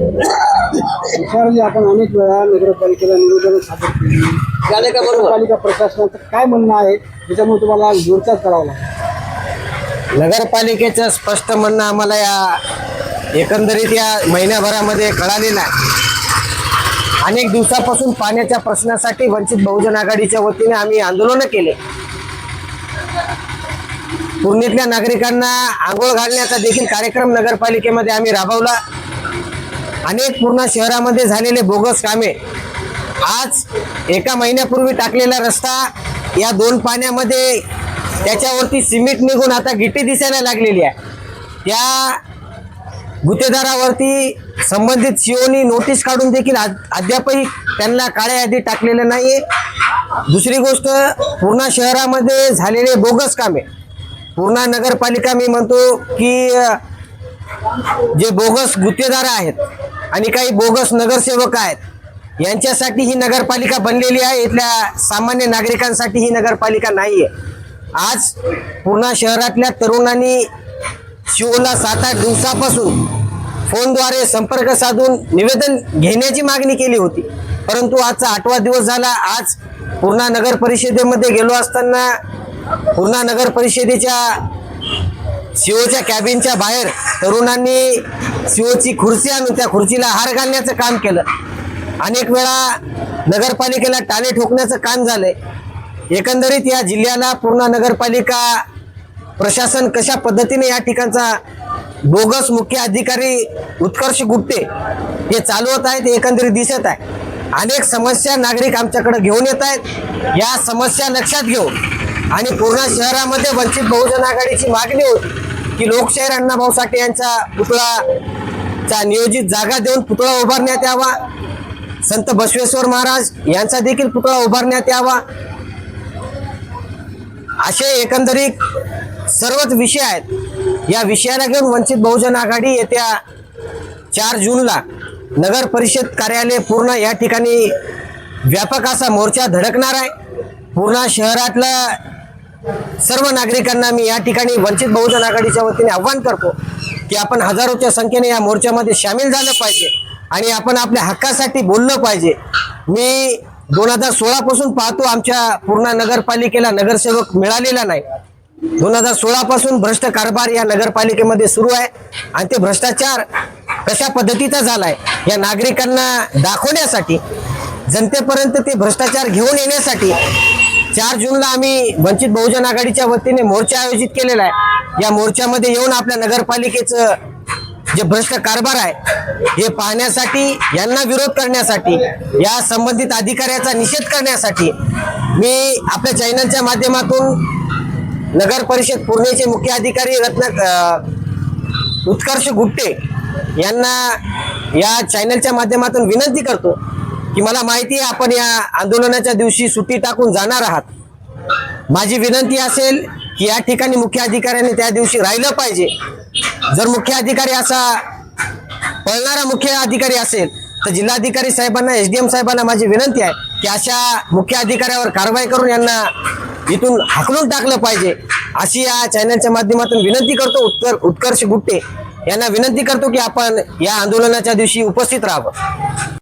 विचारले आपण अनेक वेळा नगरपालिकेला निवेदन सादर केली. झाले का बरोबर? नगरपालिका प्रशासनाचं काय म्हणणं आहे त्याच्यामुळे तुम्हाला जोरदार करावं लागेल. नगरपालिकेचं स्पष्ट म्हणणं आम्हाला या एकंदरीत या महिन्याभरामध्ये कळालेलं आहे अनेक दिवसापासून पाण्याच्या प्रश्नासाठी वंचित बहुजन आघाडीच्या वतीने आम्ही आंदोलनं केले. पूर्णेतल्या नागरिकांना आंघोळ घालण्याचा देखील कार्यक्रम नगरपालिकेमध्ये आम्ही राबवला. अनेक पूर्ण शहरामध्ये झालेले बोगस कामे. आज एका महिन्यापूर्वी टाकलेला रस्ता या दोन पाण्यामध्ये त्याच्यावरती सिमेंट निघून आता गिट्टी दिसायला लागलेली आहे. त्या गुत्तेदारावरती संबंधित सीओनी नोटीस काढून देखील आज- अद्यापही त्यांना काळ्या यादी टाकलेलं नाहीये. दुसरी गोष्ट पूर्णा शहरामध्ये झालेले बोगस कामे. पूर्णा नगरपालिका मी म्हणतो की जे बोगस गुत्तेदार आहेत आणि काही बोगस नगरसेवक आहेत यांच्यासाठी ही नगरपालिका बनलेली आहे. इथल्या सामान्य नागरिकांसाठी ही नगरपालिका नाही आहे आज पूर्णा शहरातल्या तरुणांनी शिवला सात आठ दिवसापासून फोनद्वारे संपर्क साधून निवेदन घेण्याची मागणी केली होती. परंतु आजचा आठवा दिवस झाला. आज पूर्णा नगर परिषदेमध्ये गेलो असताना पूर्णा नगर परिषदेच्या शिओच्या कॅबिनच्या बाहेर तरुणांनी शिवची खुर्ची आणून त्या खुर्चीला हार घालण्याचं काम केलं. अनेक वेळा नगरपालिकेला टाळे ठोकण्याचं काम झालंय. एकंदरीत या जिल्ह्याला पूर्ण नगरपालिका प्रशासन कशा पद्धतीने या ठिकाणचा बोगस मुख्य अधिकारी उत्कर्ष गुप्ते हे चालवत आहेत ते एकंदरीत दिसत आहे. अनेक समस्या नागरिक आमच्याकडे घेऊन येत आहेत. या समस्या लक्षात घेऊन आणि पूर्ण शहरामध्ये वंचित बहुजन आघाडीची मागणी होती की लोकशाहीर अण्णाभाऊ साठे यांचा पुतळाचा नियोजित जागा देऊन पुतळा उभारण्यात यावा. संत बसवेश्वर महाराज यांचा देखील पुतळा उभारण्यात यावा. असे एकंदरीत सर्वच विषय आहेत. या विषयाला घेऊन वंचित बहुजन आघाडी येत्या चार जूनला नगर परिषद कार्यालय पूर्ण या ठिकाणी व्यापक असा मोर्चा धडकणार आहे. पूर्ण शहरातलं सर्व नागरिकांना मी या ठिकाणी वंचित बहुजन आघाडीच्या वतीने आव्हान करतो की आपण हजारोच्या संख्येने या मोर्चामध्ये सामील झालं पाहिजे आणि आपण आपल्या हक्कासाठी बोललं पाहिजे. मी दोन हजार सोळापासून पाहतो आमच्या पूर्ण नगरपालिकेला नगरसेवक मिळालेला नाही. दोन हजार सोळापासून भ्रष्ट कारभार या नगरपालिकेमध्ये सुरू आहे आणि ते भ्रष्टाचार कशा पद्धतीचा झाला आहे या नागरिकांना दाखवण्यासाठी जनतेपर्यंत ते भ्रष्टाचार घेऊन येण्यासाठी चार जूनला आम्ही वंचित बहुजन आघाडीच्या वतीने मोर्चा आयोजित केलेला आहे. या मोर्चामध्ये येऊन आपल्या नगरपालिकेचं जे भ्रष्ट कारभार आहे हे पाहण्यासाठी यांना विरोध करण्यासाठी या संबंधित अधिकाऱ्याचा निषेध करण्यासाठी मी आपल्या चॅनलच्या माध्यमातून नगर परिषद पुणेचे मुख्य अधिकारी रत्न उत्कर्ष गुट्टे यांना या चॅनलच्या माध्यमातून विनंती करतो की मला माहिती आहे आपण या आंदोलनाच्या दिवशी सुट्टी टाकून जाणार आहात. माझी विनंती असेल की या ठिकाणी मुख्य अधिकाऱ्यांनी त्या दिवशी राहिलं पाहिजे. जर मुख्य अधिकारी असा पळणारा मुख्य अधिकारी असेल तर जिल्हाधिकारी साहेबांना एस डी एम साहेबांना माझी विनंती आहे की अशा मुख्य अधिकाऱ्यावर कारवाई करून यांना इथून हाकलून टाकलं पाहिजे. अशी या चॅनलच्या माध्यमातून विनंती करतो उत्कर उत्कर्ष गुट्टे यांना विनंती करतो की आपण या आंदोलनाच्या दिवशी उपस्थित राहावं.